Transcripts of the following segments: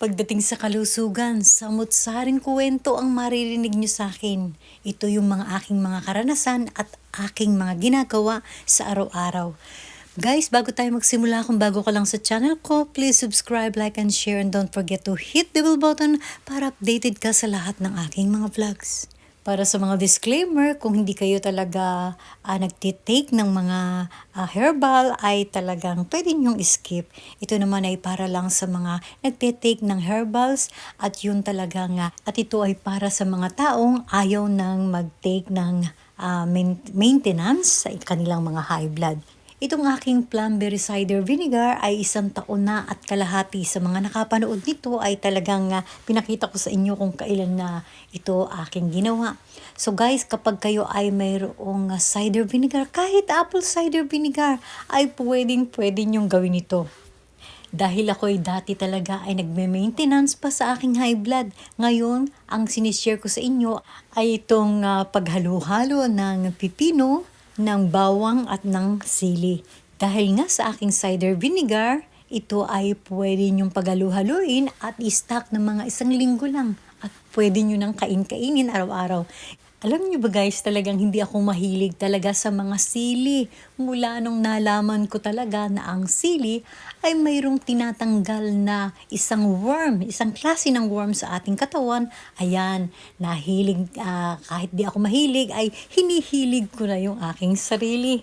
Pagdating sa kalusugan, samot-saring kwento ang maririnig nyo sa akin. Ito yung mga aking mga karanasan at aking mga ginagawa sa araw-araw. Guys, bago tayo magsimula, kung bago ka lang sa channel ko, please subscribe, like, and share, and don't forget to hit the bell button para updated ka sa lahat ng aking mga vlogs. Para sa mga disclaimer, kung hindi kayo talaga uh, nagtitake ng mga uh, herbal, ay talagang pwede nyong skip. Ito naman ay para lang sa mga nagtitake ng herbals at yun talaga nga. At ito ay para sa mga taong ayaw nang mag-take ng uh, maintenance sa kanilang mga high blood. Itong aking plumberry cider vinegar ay isang taon na at kalahati. Sa mga nakapanood nito ay talagang uh, pinakita ko sa inyo kung kailan na ito aking ginawa. So guys, kapag kayo ay mayroong uh, cider vinegar, kahit apple cider vinegar, ay pwedeng pwede nyong gawin ito. Dahil ako ay dati talaga ay nagme-maintenance pa sa aking high blood. Ngayon, ang sinishare ko sa inyo ay itong uh, paghalo-halo ng pipino, ng bawang at ng sili. Dahil nga sa aking cider vinegar, ito ay pwede nyong pagaluhaluin at i-stock ng mga isang linggo lang. At pwede nyo nang kain-kainin araw-araw. Alam niyo ba guys, talagang hindi ako mahilig talaga sa mga sili. Mula nung nalaman ko talaga na ang sili ay mayroong tinatanggal na isang worm, isang klase ng worm sa ating katawan. Ayan, nahilig, uh, kahit di ako mahilig, ay hinihilig ko na yung aking sarili.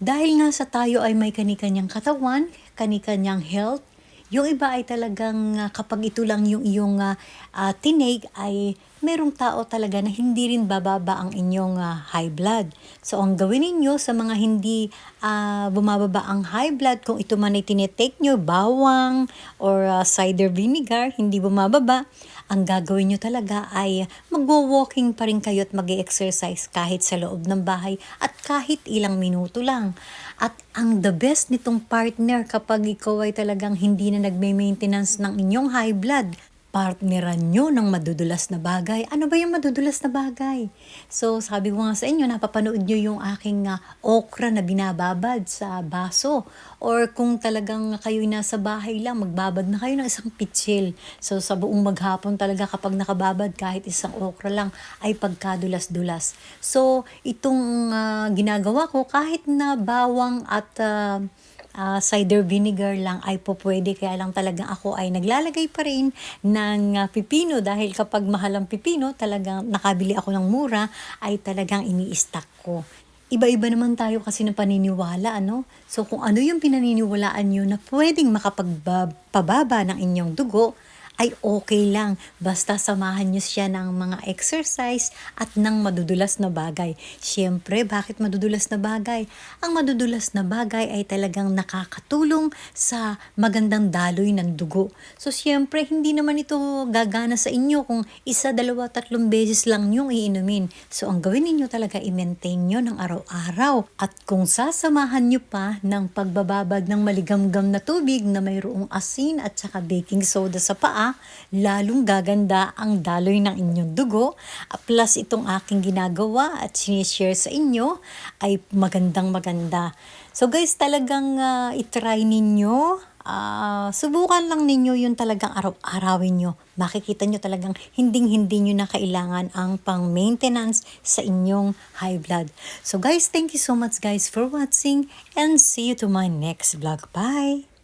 Dahil nga sa tayo ay may kanikanyang katawan, kanikanyang health, yung iba ay talagang uh, kapag ito lang yung iyong uh, uh, tinig ay merong tao talaga na hindi rin bababa ang inyong uh, high blood. So ang gawin ninyo sa mga hindi uh, bumababa ang high blood, kung ito man ay tinetake nyo, bawang or uh, cider vinegar, hindi bumababa, ang gagawin nyo talaga ay magwo-walking pa rin kayo at mag exercise kahit sa loob ng bahay at kahit ilang minuto lang. At ang the best nitong partner kapag ikaw ay talagang hindi na nagme-maintenance ng inyong high blood, partneran nyo ng madudulas na bagay. Ano ba yung madudulas na bagay? So, sabi ko nga sa inyo, napapanood nyo yung aking uh, okra na binababad sa baso. Or kung talagang kayo nasa bahay lang, magbabad na kayo ng isang pitsil. So, sa buong maghapon talaga kapag nakababad kahit isang okra lang, ay pagkadulas-dulas. So, itong uh, ginagawa ko, kahit na bawang at uh, uh, cider vinegar lang ay po pwede. Kaya lang talagang ako ay naglalagay pa rin ng uh, pipino dahil kapag mahal ang pipino, talagang nakabili ako ng mura, ay talagang ini-stack ko. Iba-iba naman tayo kasi ng paniniwala, ano? So kung ano yung pinaniniwalaan nyo na pwedeng makapagpababa ng inyong dugo, ay okay lang. Basta samahan nyo siya ng mga exercise at ng madudulas na bagay. Siyempre, bakit madudulas na bagay? Ang madudulas na bagay ay talagang nakakatulong sa magandang daloy ng dugo. So, siyempre, hindi naman ito gagana sa inyo kung isa, dalawa, tatlong beses lang yung iinumin. So, ang gawin ninyo talaga, i-maintain nyo ng araw-araw. At kung sasamahan nyo pa ng pagbababad ng maligamgam na tubig na mayroong asin at saka baking soda sa paa, lalong gaganda ang daloy ng inyong dugo. Plus itong aking ginagawa at sinishare sa inyo ay magandang maganda. So guys, talagang uh, itry ninyo uh, subukan lang ninyo yung talagang araw-arawin nyo. Makikita nyo talagang hinding-hindi nyo na kailangan ang pang-maintenance sa inyong high blood. So guys, thank you so much guys for watching and see you to my next vlog. Bye!